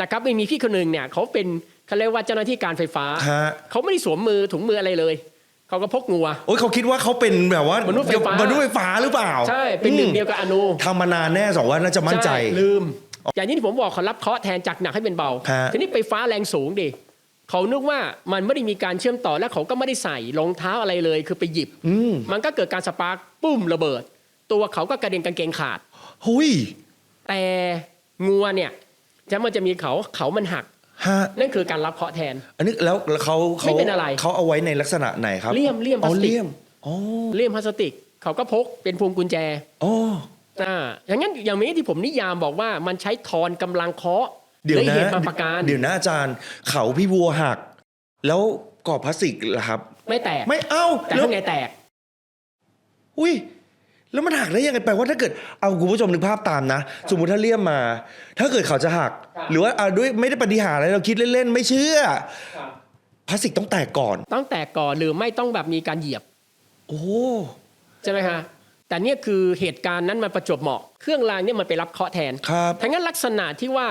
นะครับไม่มีพี่คนหนึ่งเนี่ยเขาเป็นเขาเรียกว่าเจ้าหน้าที่การไฟฟ้า ฮะ เขาไม่ได้สวมมือถุงมืออะไรเลย เขาก็พกงัว โอ้ยเขาคิดว่าเขาเป็นแบบว่ามนุษย์ไฟฟ้าม นุษย์ไฟฟ้าหรือเปล่าใช่ เป็นหนึ่งเดียวกับอนุทำมานานแน่สองว่าน่าจะมั่นใจ ช่ลืม อย่างที่ผมบอกเขารับเคราะห์แทนจากหนักให้เป็นเบา ฮะ ทีนี้ไฟฟ้าแรงสูงดิ เขานึกว่ามันไม่ได้มีการเชื่อมต่อและเขาก็ไม่ได้ใส่รองเท้าอะไรเลย คือไปหยิบ อืมมันก็เกิดการสปาร์กปุ้มระเบิด ตัวเขาก็กระเด็นกางเกงขาด หุยแต่งัวเนี่ย จะมันจะมีเขาเขามันหัก ฮะนั่นคือการรับเคราะห์แทน อันนี้แล้วแล้วเขาเขาไม่เป็นอะไร เขาเอาไว้ในลักษณะไหนครับเลี่ยมเลี่ยมพอ๋ลาอสติกเลี่ยมอ๋อเลี่ยมพลาสติก เขาก็พกเป็นพวงกุญแจอ๋อ อ่าอย่างนั้นอย่างนี้ที่ผมนิยามบอกว่ามันใช้ทอนกำลังเคาะเดี๋ยวหรือนะเหตุมาประการ เดี๋ยวนะอาจารย์ เขาพี่วัวหัก แล้วกรอบพลาสติกล่ะครับ ไม่แตกไม่เอ้าแต่แล้วข้างในแตก อุ้ย แล้วมันหักได้ยังไงแปลว่าถ้าเกิดเอาคุณผู้ชมนึกภาพตามนะ สมมุติถ้าเลี่ยมมา ถ้าเกิดเขาจะหักครับหรือว่าอ่าด้วยไม่ได้ปฏิหารอะไรเราคิดเล่นๆไม่เชื่อพลาสติกต้องแตกก่อน ต้องแตกก่อนหรือไม่ต้องแบบมีการเหยียบ โอ้ใช่ไหมคะแต่เนี่ยคือเหตุการณ์นั้นมันประจวบเหมาะ เครื่องรางเนี่ยมันไปรับเคราะห์แทนครับทั้งนั้นลักษณะที่ว่า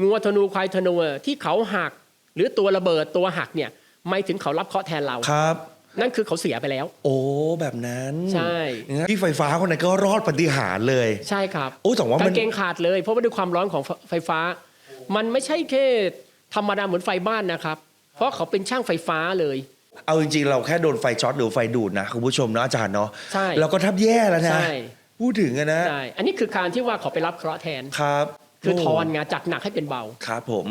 งัวธนูควายธนูที่เขาหัก หรือตัวระเบิดตัวหักเนี่ยไม่ถึงเขารับเคราะห์แทนเราครับ นั่นคือเขาเสียไปแล้ว โอ้แบบนั้นใช่งั้นพี่ไฟฟ้าคนนั้นก็รอดปฏิหารย์เลย ใช่ครับโอ้แต่ว่ามัน กางเกงขาดเลย เพราะว่าด้วยความร้อนของไฟฟ้า มันไม่ใช่แค่ธรรมดาเหมือนไฟบ้านนะครับ เพราะเขาเป็นช่างไฟฟ้าเลย เอาจริงๆ เราแค่โดนไฟช็อตหรือไฟดูดนะคุณผู้ชมเนาะอาจารย์เนาะใช่เราก็แทับแย่แล้วนะ ใช่ พูดถึงอะนะใช่อันนี้คือการที่ว่าเขาไปรับเคราะห์แทน ครับคือทอนโงาจากหนักให้เป็นเบา ครับผม